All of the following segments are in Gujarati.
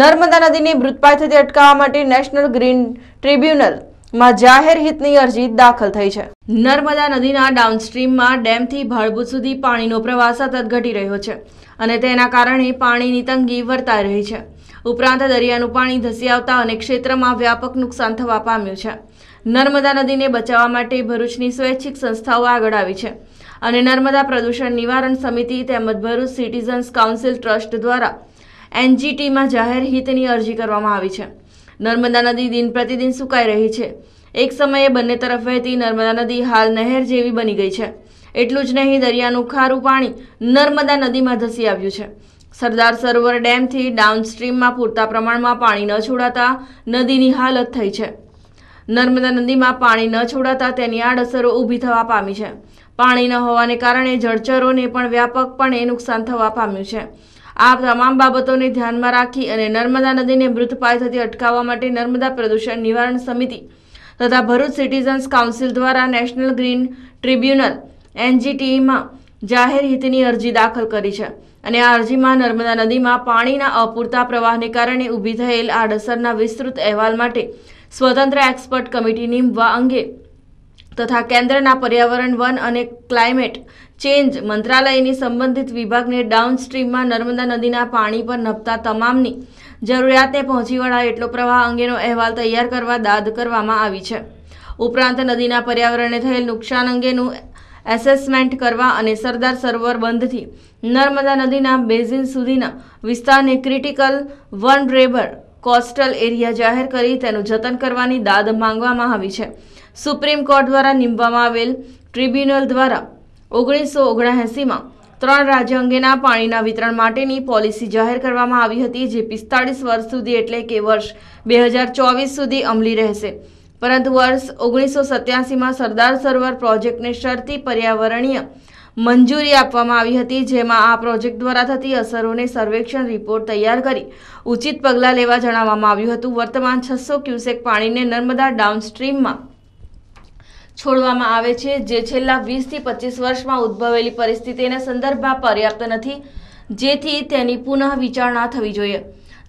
નર્મદા નદીની મૃતપાય થતી અટકાવવા માટે નેશનલ ગ્રીન ટ્રિબ્યુનલમાં જાહેર હિતની અરજી દાખલ થઈ છે. નર્મદા નદીના ડાઉનસ્ટ્રીમમાં ડેમથી ભાડભૂત સુધી પાણીનો પ્રવાહ સતત ઘટી રહ્યો છે અને તેના કારણે પાણીની તંગી વર્તાઈ રહી છે. ઉપરાંત દરિયાનું પાણી ધસી આવતા અનેક ક્ષેત્રમાં વ્યાપક નુકસાન થવા પામ્યું છે. નર્મદા નદીને બચાવવા માટે ભરૂચની સ્વૈચ્છિક સંસ્થાઓ આગળ આવી છે અને નર્મદા પ્રદૂષણ નિવારણ સમિતિ તેમજ ભરૂચ સિટીઝન્સ કાઉન્સિલ ટ્રસ્ટ દ્વારા એનજીટીમાં જાહેર હિતની અરજી કરવામાં આવી છે. નર્મદા નદી દિન પ્રતિદિન સુકાઈ રહી છે. એક સમયે બંને તરફ વહેતી નર્મદા નદી હાલ નહેર જેવી બની ગઈ છે. એટલું જ નહીં, દરિયાનું ખારું પાણી નર્મદા નદીમાં ધસી આવ્યું છે. સરદાર સરોવર ડેમથી ડાઉનસ્ટ્રીમમાં પૂરતા પ્રમાણમાં પાણી ન છોડાતા નદીની હાલત થઈ છે. નર્મદા નદીમાં પાણી ન છોડાતા તેની આડઅસરો ઊભી થવા પામી છે. પાણી ન હોવાને કારણે જળચરોને પણ વ્યાપકપણે નુકસાન થવા પામ્યું છે. આ તમામ બાબતોને ધ્યાનમાં રાખી અને નર્મદા નદીને મૃત પાય થતી અટકાવવા માટે નર્મદા પ્રદૂષણ નિવારણ સમિતિ તથા ભરૂચ સિટીઝન્સ કાઉન્સિલ દ્વારા નેશનલ ગ્રીન ટ્રિબ્યુનલ એનજીટીમાં જાહેર હિતની અરજી દાખલ કરી છે. અને આ અરજીમાં નર્મદા નદીમાં પાણીના અપૂરતા પ્રવાહને કારણે ઊભી થયેલ આડઅસરના વિસ્તૃત અહેવાલ માટે સ્વતંત્ર એક્સપર્ટ કમિટી નીમવા અંગે તથા કેન્દ્રના પર્યાવરણ, વન અને ક્લાઇમેટ ચેન્જ મંત્રાલયની સંબંધિત વિભાગને ડાઉનસ્ટ્રીમમાં નર્મદા નદીના પાણી પર નભતા તમામની જરૂરિયાતને પહોંચી વળાય એટલો પ્રવાહ અંગેનો અહેવાલ તૈયાર કરવા દાદ કરવામાં આવી છે. ઉપરાંત નદીના પર્યાવરણને થયેલ નુકસાન અંગેનું એસેસમેન્ટ કરવા અને સરદાર સરોવર બંધથી નર્મદા નદીના બેઝિન સુધીના વિસ્તારને ક્રિટિકલ વનરેબર કોસ્ટલ એરિયા જાહેર કરી તેનું જતન કરવાની દાદ માંગવામાં આવી છે. સુપ્રીમ કોર્ટ દ્વારા નીમવામાં આવેલ ટ્રિબ્યુનલ દ્વારા ઓગણીસો ઓગણએંસીમાં ત્રણ રાજ્ય અંગેના પાણીના વિતરણ માટેની પોલિસી જાહેર કરવામાં આવી હતી, જે પિસ્તાળીસ વર્ષ સુધી એટલે કે વર્ષ બે હજાર ચોવીસ સુધી અમલી રહેશે. પરંતુ વર્ષ ઓગણીસો સત્યાસીમાં સરદાર સરોવર પ્રોજેક્ટને શરતી પર્યાવરણીય મંજૂરી આપવામાં આવી હતી, જેમાં આ પ્રોજેક્ટ દ્વારા થતી અસરોને સર્વેક્ષણ રિપોર્ટ તૈયાર કરી ઉચિત પગલાં લેવા જણાવવામાં આવ્યું હતું. વર્તમાન છસો ક્યુસેક પાણીને નર્મદા ડાઉનસ્ટ્રીમમાં છોડવામાં આવે છે, જે છેલ્લા વીસથી પચીસ વર્ષમાં ઉદ્ભવેલી પરિસ્થિતિના સંદર્ભમાં પર્યાપ્ત નથી, જેથી તેની પુનઃ વિચારણા થવી જોઈએ.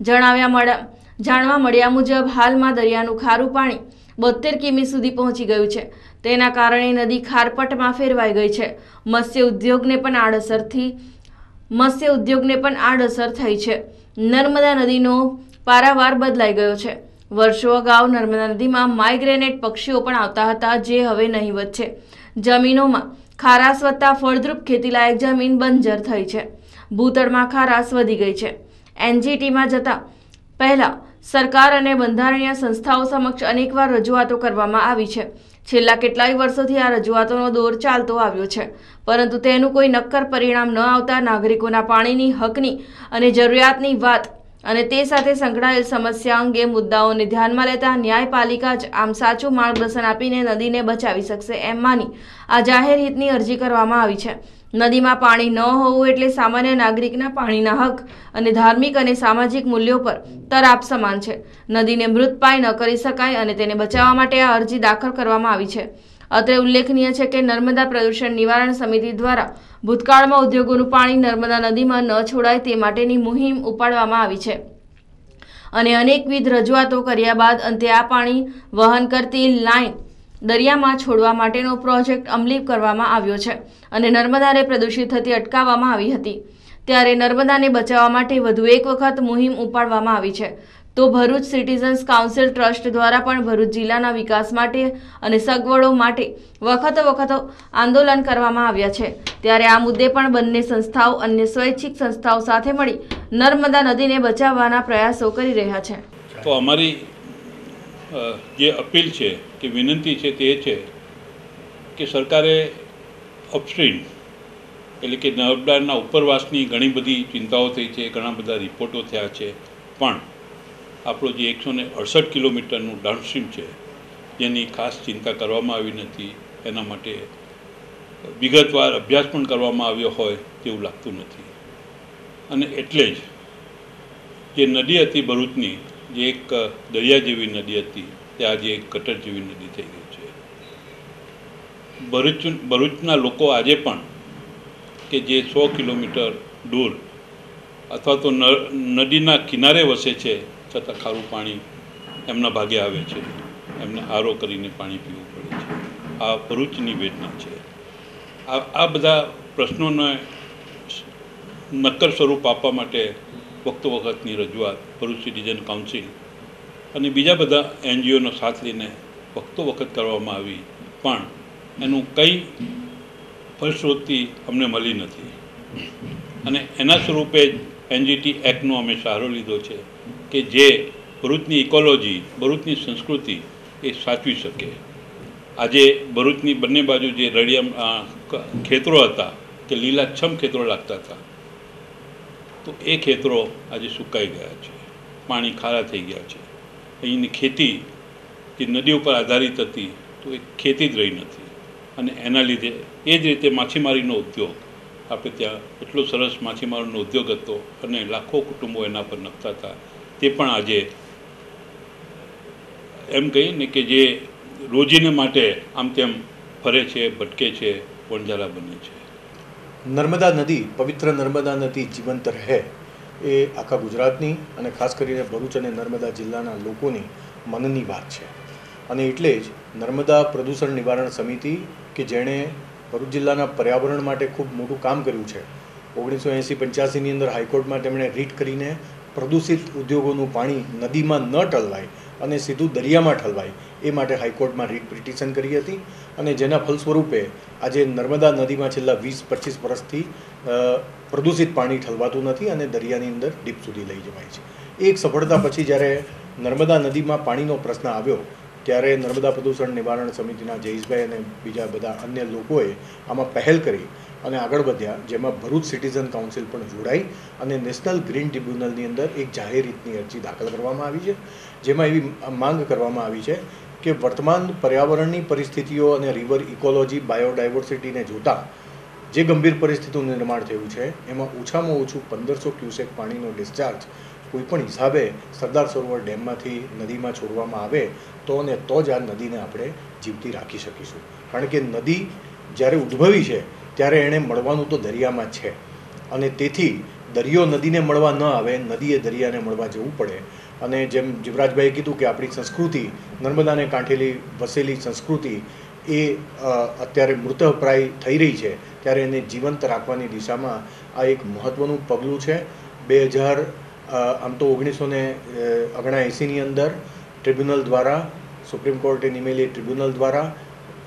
જણાવ્યા મળ્યા, જાણવા મળ્યા મુજબ હાલમાં દરિયાનું ખારું પાણી બોતેર કિમી સુધી પહોંચી ગયું છે. તેના કારણે નદી ખારપટમાં ફેરવાઈ ગઈ છે. મત્સ્ય ઉદ્યોગને પણ આડઅસરથી, મત્સ્ય ઉદ્યોગને પણ આડઅસર થઈ છે. નર્મદા નદીનો પારાવાર બદલાઈ ગયો છે. વર્ષો અગાઉ નર્મદા નદીમાં માઇગ્રેનેટ પક્ષીઓ પણ આવતા હતા જે હવે નહીવત છે. જમીનોમાં ખારાશ વધતા ફળદ્રુપ ખેતીલાયક જમીન બંજર થઈ છે. ભૂતળમાં ખારાશ વધી ગઈ છે. એનજીટીમાં જતા પહેલા સરકાર અને બંધારણીય સંસ્થાઓ સમક્ષ અનેકવાર રજૂઆતો કરવામાં આવી છે. છેલ્લા કેટલાય વર્ષોથી આ રજૂઆતોનો દોર ચાલતો આવ્યો છે. પરંતુ તેનું કોઈ નક્કર પરિણામ ન આવતા નાગરિકોના પાણીની હકની અને જરૂરિયાતની વાત અને તે સાથે સંકળાયેલ સમસ્યા અંગે મુદ્દાઓને ધ્યાનમાં લેતા ન્યાયપાલિકા જ આમ સાચું માર્ગદર્શન આપીને નદીને બચાવી શકશે એમ માની આ જાહેર હિતની અરજી કરવામાં આવી છે. નદીમાં પાણી ન હોવું એટલે સામાન્ય નાગરિકના પાણીના હક અને ધાર્મિક અને સામાજિક મૂલ્યો પર તરાપ સમાન છે. નદીને મૃતપાય ન કરી શકાય અને તેને બચાવવા માટે આ અરજી દાખલ કરવામાં આવી છે. અત્રે ઉલ્લેખનીય છે કે નર્મદા પ્રદૂષણ નિવારણ સમિતિ દ્વારા ભૂતકાળમાં ઉદ્યોગોનું પાણી નર્મદા નદીમાં ન છોડાય તે માટેની મુહિમ ઉપાડવામાં આવી છે. અને અનેકવિધ રજૂઆતો કર્યા બાદ અંતે આ પાણી વહન કરતી લાઇન દરિયામાં છોડવા માટેનો પ્રોજેક્ટ અમલી કરવામાં આવ્યો છે અને નર્મદાને પ્રદૂષિત થતી અટકાવવામાં આવી હતી. ત્યારે નર્મદાને બચાવવા માટે વધુ એક વખત મુહિમ ઉપાડવામાં આવી છે. તો ભરૂચ સિટીઝન્સ કાઉન્સિલ ટ્રસ્ટ દ્વારા પણ ભરૂચ જિલ્લાના વિકાસ માટે અને સગવડો માટે વખતો વખતો આંદોલન કરવામાં આવ્યા છે. ત્યારે આ મુદ્દે પણ બંને સંસ્થાઓ અન્ય સ્વૈચ્છિક સંસ્થાઓ સાથે મળી નર્મદા નદીને બચાવવાના પ્રયાસો કરી રહ્યા છે. તો અમારી જે અપીલ છે કે વિનંતી છે તે છે કે સરકારે અપસ્ટ્રીમ એટલે કે નર્મદાના ઉપરવાસની ઘણી બધી ચિંતાઓ થઈ છે, ઘણા બધા રિપોર્ટો થયા છે. પણ આપણો જે એકસો ને અડસઠ કિલોમીટરનું ડાઉનસ્ટ્રીમ છે, જેની ખાસ ચિંતા કરવામાં આવી નથી, એના માટે વિગતવાર અભ્યાસ પણ કરવામાં આવ્યો હોય તેવું લાગતું નથી. અને એટલે જ જે નદી હતી ભરૂચની, જે એક દરિયા જેવી નદી હતી, તે આજે એક કટર જેવી નદી થઈ ગઈ છે. ભરૂચ, ભરૂચના લોકો આજે પણ કે જે સો કિલોમીટર દૂર અથવા તો નદીના કિનારે વસે છે છતાં ખારું પાણી એમના ભાગે આવે છે. એમને આરો કરીને પાણી પીવું પડે છે. આ ભરૂચની વેદના છે. આ આ બધા પ્રશ્નોને નક્કર સ્વરૂપ આપવા માટે વખતો વખતની રજૂઆત ભરૂચ સિટીઝન કાઉન્સિલ અને બીજા બધા એનજીઓનો સાથ લઈને વખતો વખત કરવામાં આવી પણ એનું કંઈ ફલશ્રુતિ અમને મળી નથી. અને એના સ્વરૂપે જ એનજીટી એક્ટનો અમે સહારો લીધો છે. કે જે ભરૂચની ઇકોલોજી ભરૂચની સંસ્કૃતિ એ સાચવી શકે. આજે ભરૂચની બંને બાજુ જે રળિયા ખેતરો હતા કે લીલાછમ ખેતરો લાગતા હતા. તો એ ખેતરો આજે સુકાઈ ગયા છે. પાણી ખારા થઈ ગયા છે. અહીંની ખેતી જે નદી ઉપર આધારિત હતી, તો એ ખેતી જ રહી નથી. અને એના લીધે એ જ રીતે માછીમારીનો ઉદ્યોગ, આપણે ત્યાં એટલો સરસ માછીમારોનો ઉદ્યોગ હતો અને લાખો કુટુંબો એના પર નખતા હતા. તે પણ આજે એમ કહીને કે જે રોજીને માટે આમ તેમ ફરે છે, ભટકે છે, વણઝારા બને છે. નર્મદા નદી, પવિત્ર નર્મદા નદી જીવંત રહે એ આખા ગુજરાતની અને ખાસ કરીને ભરૂચ અને નર્મદા જિલ્લાના લોકોની મનની વાત છે. અને એટલે જ નર્મદા પ્રદૂષણ નિવારણ સમિતિ, કે જેણે ભરૂચ જિલ્લાના પર્યાવરણ માટે ખૂબ મોટું કામ કર્યું છે, ઓગણીસો એંસી પંચ્યાસીની અંદર હાઈકોર્ટમાં તેમણે રીટ કરીને પ્રદૂષિત ઉદ્યોગોનું પાણી નદીમાં ન ઠલવાય અને સીધું દરિયામાં ઠલવાય, એ માટે હાઈકોર્ટમાં રીટ પિટિશન કરી હતી અને જેના ફલસ્વરૂપે આજે નર્મદા નદીમાં છેલ્લા વીસ પચીસ વર્ષથી પ્રદૂષિત પાણી ઠલવાતું નથી અને દરિયાની અંદર ડીપ સુધી લઈ જવાય છે. એક સફળતા પછી જ્યારે નર્મદા નદીમાં પાણીનો પ્રશ્ન આવ્યો, ત્યારે નર્મદા પ્રદૂષણ નિવારણ સમિતિના જયેશભાઈ અને બીજા બધા અન્ય લોકોએ આમાં પહેલ કરી અને આગળ વધ્યા, જેમાં ભરૂચ સિટીઝન કાઉન્સિલ પણ જોડાઈ અને નેશનલ ગ્રીન ટ્રિબ્યુનલની અંદર એક જાહેર રીતની અરજી દાખલ કરવામાં આવી છે. જેમાં એવી માંગ કરવામાં આવી છે કે વર્તમાન પર્યાવરણની પરિસ્થિતિઓ અને રિવર ઇકોલોજી બાયોડાયવર્સિટીને જોતા જે ગંભીર પરિસ્થિતિનું નિર્માણ થયું છે, એમાં ઓછામાં ઓછું પંદરસો ક્યુસેક પાણીનો ડિસ્ચાર્જ કોઈપણ હિસાબે સરદાર સરોવર ડેમમાંથી નદીમાં છોડવામાં આવે તો અને તો જ આ નદીને આપણે જીવતી રાખી શકીશું. કારણ કે નદી જ્યારે ઉદ્ભવી છે ત્યારે એણે મળવાનું તો દરિયામાં છે. અને તેથી દરિયો નદીને મળવા ન આવે, નદીએ દરિયાને મળવા જવું પડે. અને જેમ જીવરાજભાઈએ કીધું કે આપણી સંસ્કૃતિ, નર્મદાને કાંઠેલી વસેલી સંસ્કૃતિ એ અત્યારે મૃતપ્રાય થઈ રહી છે, ત્યારે એને જીવંત રાખવાની દિશામાં આ એક મહત્ત્વનું પગલું છે. બે હજાર આમ તો ઓગણીસો ને ઓગણએંસીની અંદર ટ્રિબ્યુનલ દ્વારા, સુપ્રીમ કોર્ટે નિમેલી ટ્રિબ્યુનલ દ્વારા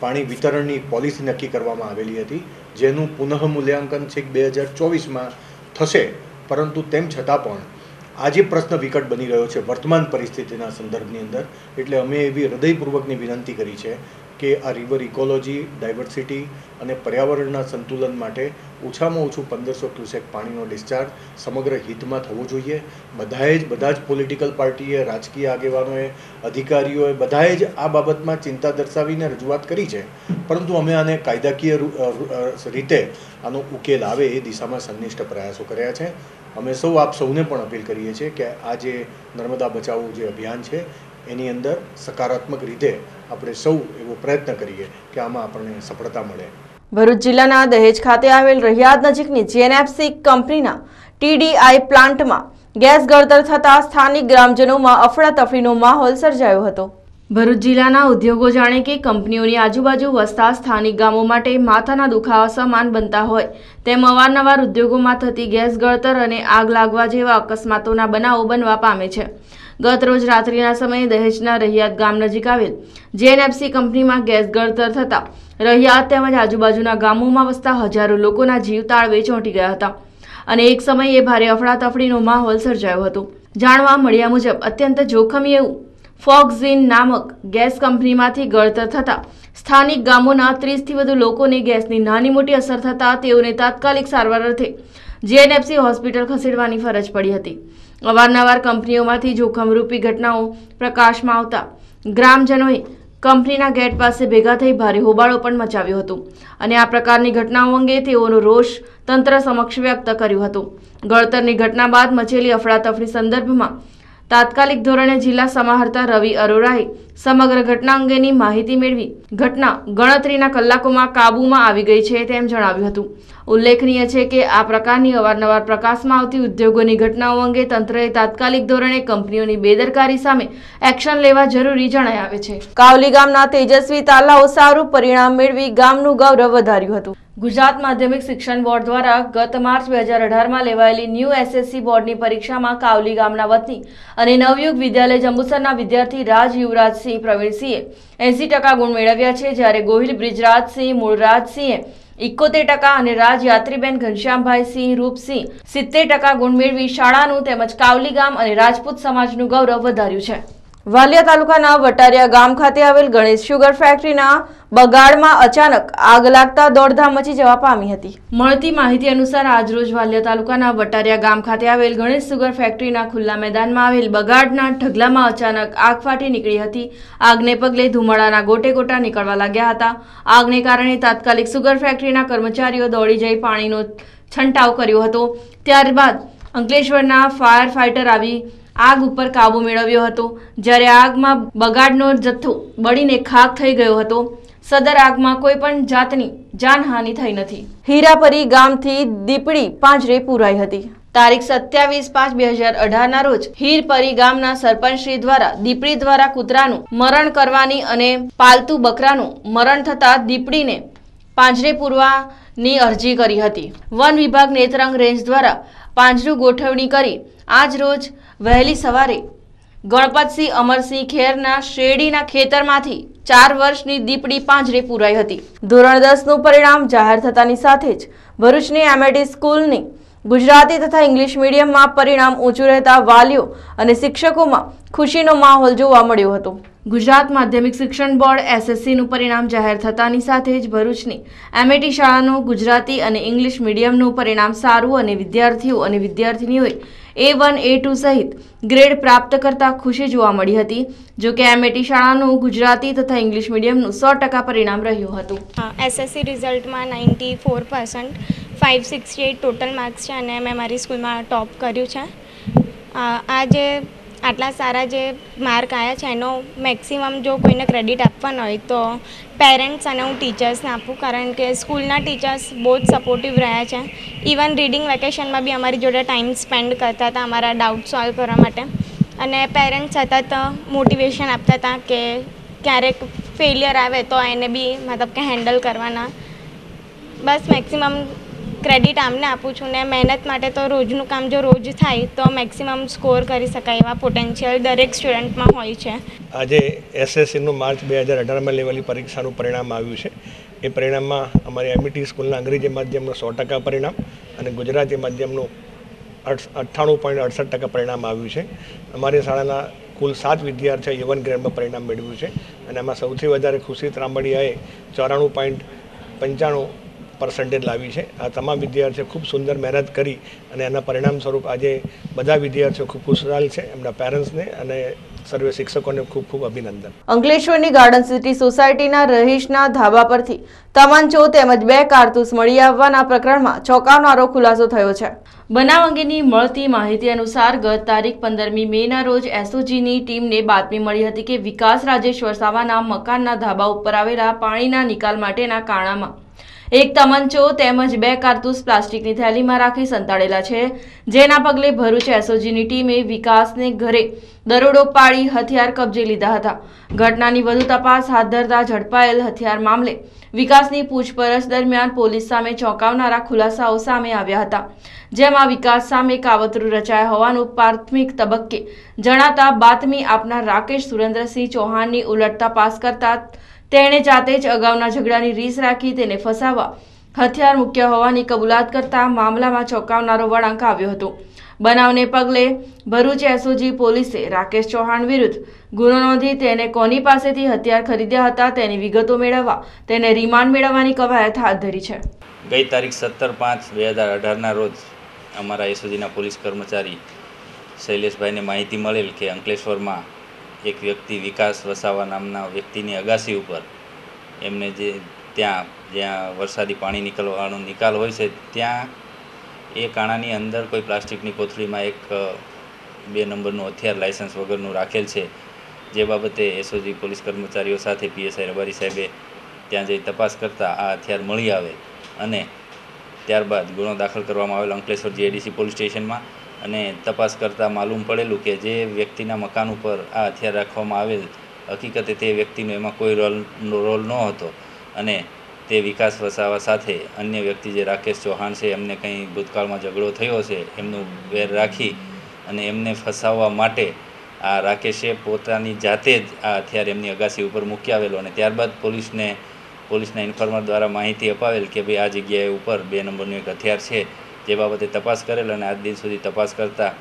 પાણી વિતરણની પોલિસી નક્કી કરવામાં આવેલી હતી. જેનું પુનઃ મૂલ્યાંકન છેક બે હજાર ચોવીસમાં થશે. પરંતુ તેમ છતાં પણ, આજે પ્રશ્ન વિકટ બની રહ્યો છે વર્તમાન પરિસ્થિતિના સંદર્ભની અંદર. એટલે અમે એવી હૃદયપૂર્વકની વિનંતી કરી છે કે આ રિવર ઇકોલોજી ડાયવર્સિટી અને પર્યાવરણના સંતુલન માટે ઓછામાં ઓછું પંદરસો ક્યુસેક પાણીનો ડિસ્ચાર્જ સમગ્ર હિતમાં થવો જોઈએ. બધાએ જ, બધા જ પોલિટિકલ પાર્ટીએ, રાજકીય આગેવાનોએ, અધિકારીઓએ બધાએ જ આ બાબતમાં ચિંતા દર્શાવીને રજૂઆત કરી છે. પરંતુ અમે આને કાયદાકીય રીતે આનો ઉકેલ આવે એ દિશામાં સંનિષ્ઠ પ્રયાસો કર્યા છે. અમે સૌ, આપ સૌને પણ અપીલ કરીએ છીએ કે આ જે નર્મદા બચાવો જે અભિયાન છે, એની અંદર સકારાત્મક રીતે આપણે સૌ એવો પ્રયત્ન કરીએ કે આમાં આપણને સફળતા મળે. ભરૂચ જિલ્લાના દહેજ ખાતે આવેલ રહિયાદ નજીકની જીએનએફસી કંપનીના ટીડીઆઈ પ્લાન્ટમાં ગેસ ગળતર થતાં સ્થાનિક ગ્રામજનોમાં અફડાતફડીનો માહોલ સર્જાયો હતો. ભરૂચ જિલ્લાના ઉદ્યોગો જાણે કે કંપનીઓની આજુબાજુ વસતા સ્થાનિક ગામો માટે માથાના દુખાવા સમાન બનતા હોય તેમ અવારનવાર ઉદ્યોગોમાં થતી ગેસ ગળતર અને આગ લાગવા જેવા અકસ્માતોના બનાવો બનવા પામે છે. ગત રોજ રાત્રિના સમયે દહેજના રહિયાત ગામ નજીક આવેલ જેએનએફસી કંપનીમાં ગેસ ગળતર થતા રહિયાત તેમજ આજુબાજુના ગામોમાં વસતા હજારો લોકોના જીવ તાળવે ચોંટી ગયા હતા અને એક સમયે ભારે અફડાતફડીનો માહોલ સર્જાયો હતો. જાણવા મળ્યા મુજબ અત્યંત જોખમી એવું ફોક્ઝિન નામક ગેસ કંપનીમાંથી ગળતર થતા સ્થાનિક ગામોના ત્રીસથી વધુ લોકોને ગેસની નાની મોટી અસર થતાં તેઓને તાત્કાલિક સારવાર અર્થે જીએનએફસી હોસ્પિટલ ખસેડવાની ફરજ પડી હતી. અવારનવાર કંપનીઓમાંથી જોખમરૂપી ઘટનાઓ પ્રકાશમાં આવતા ગ્રામજનોએ કંપનીના ગેટ પાસે ભેગા થઈ ભારે હોબાળો પણ મચાવ્યો હતો અને આ પ્રકારની ઘટનાઓ અંગે તેઓનો રોષ તંત્ર સમક્ષ વ્યક્ત કર્યો હતો. ગળતરની ઘટના બાદ મચેલી અફડાતફડી સંદર્ભમાં તાત્કાલિક ધોરણે જિલ્લા સમાહર્તા રવિ અરોરાએ સમગ્ર ઘટના અંગેની માહિતી મેળવી. ઘટના ગણતરીના કલાકોમાં કાબૂમાં આવી ગઈ છે તેમ જણાવ્યું હતું. ઉલ્લેખનીય છે કે આ પ્રકારની અવારનવાર પ્રકાશમાં આવતી ઉદ્યોગોની ઘટનાઓ અંગે તંત્રએ તાત્કાલિક ધોરણે કંપનીઓની બેદરકારી સામે એક્શન લેવા જરૂરી જણાય આવે છે. કાવલી ગામના તેજસ્વી તાલાઓ સારું પરિણામ મેળવી ગામનું ગૌરવ વધાર્યું હતું. ગુજરાત માધ્યમિક શિક્ષણ બોર્ડ દ્વારા ગત માર્ચ બે હજાર અઢારમાં લેવાયેલી ન્યૂ એસએસસી બોર્ડની પરીક્ષામાં કાવલી ગામના વતની અને નવયુગ વિદ્યાલય જંબુસરના વિદ્યાર્થી રાજ યુવરાજસિંહ પ્રવીણસિંહે એંસી ટકા ગુણ મેળવ્યા છે, જ્યારે ગોહિલ બ્રિજરાજસિંહ, મૂળરાજસિંહે ઇકોતેર ટકા અને રાજ યાત્રીબેન ઘનશ્યામભાઈ સિંહ, રૂપસિંહ સિત્તેર ટકા ગુણ મેળવી શાળાનું તેમજ કાવલી ગામ અને રાજપૂત સમાજનું ગૌરવ વધાર્યું છે. વાલિયા તાલુકાના વટારિયા ગામ ખાતે આવેલ ગણેશ શુગર ફેક્ટરીના બગાડમાં અચાનક આગ લાગતા દોડધામ મચી જવા પામી હતી. મળતી માહિતી અનુસાર આજરોજ વાલિયા તાલુકાના વટારિયા ગામ ખાતે આવેલ ગણેશ સુગર ફેક્ટરીના ખુલ્લા મેદાનમાં આવેલ બગાડના ઢગલામાં અચાનક આગ ફાટી નીકળી હતી. આગને પગલે ધુમાડાના ગોટે ગોટા નીકળવા લાગ્યા હતા. આગને કારણે તાત્કાલિક સુગર ફેક્ટરીના કર્મચારીઓ દોડી જઈ પાણીનો છંટાવ કર્યો હતો. ત્યારબાદ અંકલેશ્વરના ફાયર ફાઇટર આવી આગ ઉપર કાબુ મેળવ્યો હતો. જ્યારે આગમાં બગાડનો જથ્થો બળીને ખાક થઈ ગયો હતો સદર આગમાં કોઈ પણ જાતની જાનહાનિ થઈ નથી. હીરાપરી ગામથી દીપડી પાંજરે પુરાઈ હતી. તારીખ સત્યાવીસ પાંચ બે હજાર અઢારના રોજ હીરપરી ગામના સરપંચશ્રી દ્વારા દીપડી દ્વારા કૂતરાનું મરણ કરવાની અને પાલતુ બકરાનું મરણ થતા દીપડીને પાંજરે પૂરવાની અરજી કરી હતી. વન વિભાગ નેત્રંગ રેન્જ દ્વારા પાંજરું ગોઠવણી કરી આજ રોજ વહેલી સવારે ગણપતસિંહ, અમરસિંહ ખેરના શેરડીના ખેતરમાંથી ચાર વર્ષની દીપડી પાંજરે પુરાઈ હતી. ધોરણ દસનું પરિણામ જાહેર થતાની સાથે જ ભરૂચની એમએડી સ્કૂલની ગુજરાતી તથા ઇંગ્લિશ મીડિયમમાં પરિણામ ઊંચું રહેતા વાલીઓ અને શિક્ષકોમાં ખુશીનો માહોલ જોવા મળ્યો હતો. ગુજરાત માધ્યમિક શિક્ષણ બોર્ડ એસએસસીનું પરિણામ જાહેર થતાની સાથે જ ભરૂચની એમએટી શાળાનું ગુજરાતી અને ઇંગ્લિશ મીડિયમનું પરિણામ સારું અને વિદ્યાર્થીઓ અને વિદ્યાર્થિનીઓએ એ વન એ ટુ સહિત ગ્રેડ પ્રાપ્ત કરતા ખુશી જોવા મળી હતી જો કે એમએટી શાળાનું ગુજરાતી તથા ઇંગ્લિશ મીડિયમનું સો ટકા પરિણામ રહ્યું હતું. SSC રિઝલ્ટમાં ninety four percent five sixty eight total marks છે અને મેં મારી સ્કૂલમાં ટોપ કર્યું છે. અ, આ જે આટલા સારા જે માર્ક આવ્યા છે, એનો મેક્સિમમ જો કોઈને ક્રેડિટ આપવાનો હોય તો પેરેન્ટ્સ અને હું ટીચર્સને આપું, કારણ કે સ્કૂલના ટીચર્સ બહુ જ સપોર્ટિવ રહ્યા છે. ઇવન રીડિંગ વેકેશનમાં બી અમારી જોડે ટાઈમ સ્પેન્ડ કરતા હતા, અમારા ડાઉટ સોલ્વ કરવા માટે. અને પેરેન્ટ્સ સતત મોટિવેશન આપતા હતા કે ક્યારેક ફેલિયર આવે તો એને બી મતલબ કે હેન્ડલ કરવાના. બસ મેક્સિમમ ક્રેડિટ આમને આપું છું ને મહેનત માટે તો રોજનું કામ જો રોજ થાય તો મેક્સિમમ સ્કોર કરી શકાય એવા પોટેન્શિયલ દરેક સ્ટુડન્ટમાં હોય છે. આજે એસએસસીનું માર્ચ બે હજાર અઢારમાં લેવલની પરીક્ષાનું પરિણામ આવ્યું છે. એ પરિણામમાં અમારી એમઈટી સ્કૂલના અંગ્રેજી માધ્યમનું સો ટકા પરિણામ અને ગુજરાતી માધ્યમનું અઠ્ઠાણું પોઈન્ટ અડસઠ ટકા પરિણામ આવ્યું છે. અમારી શાળાના કુલ સાત વિદ્યાર્થીઓ યુવન ગ્રેડમાં પરિણામ મેળવ્યું છે અને એમાં સૌથી વધારે ખુશી ત્રાંબડિયાએ ચોરાણું પોઈન્ટ પંચાણું પર્સન્ટેજ લાવી છે. આ તમામ વિદ્યાર્થીઓ ખૂબ સુંદર મહેનત કરી અને એના પરિણામ સ્વરૂપ આજે બધા વિદ્યાર્થીઓ ખૂબ ખુશહાલ છે એમના પેરેન્ટ્સને અને સર્વે શિક્ષકોને ખૂબ ખૂબ અભિનંદન. અંકલેશ્વરની ગાર્ડન સિટી સોસાયટીના રહીશના ધાબા પરથી તમંચો તેમજ બે કારતૂસ મળી આવવાના પ્રકરણમાં ચોંકાવનારો ખુલાસો થયો છે. બનાવ અંગેની મળતી માહિતી અનુસાર ગત તારીખ પંદરમી મેના રોજ એસઓજીની ટીમને બાતમી મળી હતી કે વિકાસ રાજેશ વસાવાના મકાનના ધાબા ઉપર આવેલા પાણીના નિકાલ માટેના કાણામાં એક તમંચો તેમજ બે કારતૂસ પ્લાસ્ટિકની થેલીમાં રાખી સંતાડેલા છે. જેના પગલે ભરૂચ એસઓજીની ટીમે વિકાસને ઘરે દરોડો પાડી હથિયાર કબજે લીધા હતા. ઘટનાની વધુ તપાસ હાથ ધરતા ઝડપાયેલ હથિયાર મામલે વિકાસની પૂછપરછ દરમિયાન પોલીસ સામે ચોંકાવનારા ખુલાસાઓ સામે આવ્યા હતા. જેમાં વિકાસ સામે કાવતરું રચાયા હોવાનું પ્રાથમિક તબક્કે જણાતા બાતમી આપનાર રાકેશ સુરેન્દ્રસિંહ ચૌહાણની ઉલટ તપાસ કરતા તેણે જાતે જ અગાઉના ઝઘડાની રીસ રાખી તેને ફસાવવા હથિયાર મૂક્યા હોવાની કબૂલાત કરતા મામલામાં ચોંકાવનારો વળાંક આવ્યો હતો. બનાવને પગલે ભરૂચ એસઓજી પોલીસે રાકેશ ચૌહાણ વિરુદ્ધ ગુનો નોંધી તેને કોની પાસેથી હથિયાર ખરીદ્યા હતા તેની વિગતો મેળવવા તેને રિમાન્ડ મેળવવાની કવાયત હાથ ધરી છે. ગઈ તારીખ સત્તર પાંચ બે હજાર અઢારના રોજ અમારા એસઓજીના પોલીસ કર્મચારી શૈલેષભાઈને માહિતી મળેલ કે અંકલેશ્વરમાં એક વ્યક્તિ વિકાસ વસાવા નામના વ્યક્તિની અગાસી ઉપર એમને જે ત્યાં જ્યાં વરસાદી પાણી નીકળવાનો નિકાલ હોય છે, ત્યાં એ કાણાની અંદર કોઈ પ્લાસ્ટિકની કોથળીમાં એક બે નંબરનું હથિયાર લાયસન્સ વગરનું રાખેલ છે. જે બાબતે એસઓજી પોલીસ કર્મચારીઓ સાથે પીએસઆઈ રબારી સાહેબે ત્યાં જઈ તપાસ કરતાં આ હથિયાર મળી આવે અને ત્યારબાદ ગુનો દાખલ કરવામાં આવેલ અંકલેશ્વર જીઆઈડીસી પોલીસ સ્ટેશનમાં અને તપાસ કરતાં માલુમ પડેલું કે જે વ્યક્તિના મકાન ઉપર આ હથિયાર રાખવામાં આવેલ, હકીકતે તે વ્યક્તિનો એમાં કોઈ રોલ રોલ ન હતો અને તે વિકાસ વસાવા સાથે અન્ય વ્યક્તિ જે રાકેશ ચૌહાણ છે, એમને કંઈ ભૂતકાળમાં ઝઘડો થયો છે, એમનું વેર રાખી અને એમને ફસાવવા માટે આ રાકેશે પોતાની જાતે જ આ હથિયાર એમની અગાસી ઉપર મૂકી આવેલો અને ત્યારબાદ પોલીસને, પોલીસના ઇન્ફોર્મર દ્વારા માહિતી અપાવેલ કે ભાઈ આ જગ્યાએ ઉપર બે નંબરનું એક હથિયાર છે. જે બાબતે તપાસ કરેલ અને આજ દિન સુધી તપાસ કરતાં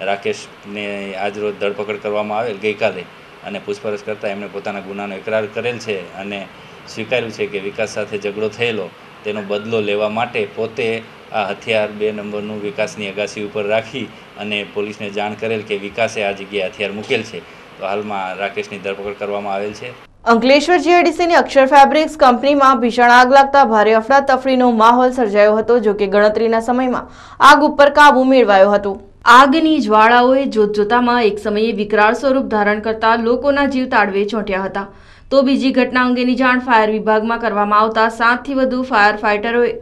રાકેશને આજરોજ ધરપકડ કરવામાં આવેલ ગઈકાલે અને પૂછપરછ કરતાં એમણે પોતાના ગુનાનો ઇકરાર કરેલ છે અને સ્વીકાર્યું છે કે વિકાસ સાથે ઝઘડો થયેલો તેનો બદલો લેવા માટે પોતે આ હથિયાર બે નંબરનું વિકાસની અગાસી ઉપર રાખી અને પોલીસને જાણ કરેલ કે વિકાસે આ જગ્યાએ હથિયાર મૂકેલ છે. તો હાલમાં રાકેશની ધરપકડ કરવામાં આવેલ છે. અંકલેશ્વર જીઆઈડીસીની અક્ષર ફેબ્રિક્સ કંપનીમાં ભીષણ આગ લાગતા ભારે અફડાતફડીનો માહોલ સર્જાયો હતો, જો કે ગણતરીના સમયમાં આગ ઉપર કાબુ મેળવાયો હતો. આગની જ્વાળાઓએ જોતજોતામાં એક સમયે વિકરાળ સ્વરૂપ ધારણ કરતા લોકોના જીવ તાળવે ચોંટ્યા હતા. તો બીજી ઘટના અંગેની જાણ ફાયર વિભાગમાં કરવામાં આવતા સાતથી વધુ ફાયર ફાઇટરોએ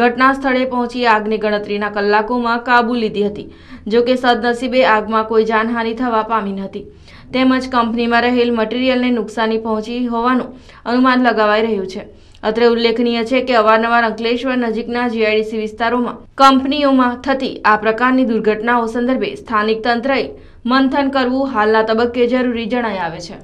ઘટના સ્થળે પહોંચી આગની ગણતરીના કલાકોમાં કાબુ લીધી હતી. જો કે સદનસીબે આગમાં કોઈ જાનહાનિ થવા પામી નથી તેમજ કંપનીમાં રહેલ મટીરીયલને નુકસાની પહોંચી હોવાનું અનુમાન લગાવાઈ રહ્યું છે. અત્રે ઉલ્લેખનીય છે કે અવારનવાર અંકલેશ્વર નજીકના જીઆઈડીસી વિસ્તારોમાં કંપનીઓમાં થતી આ પ્રકારની દુર્ઘટનાઓ સંદર્ભે સ્થાનિક તંત્રએ મંથન કરવું હાલના તબક્કે જરૂરી જણાઈ આવે છે.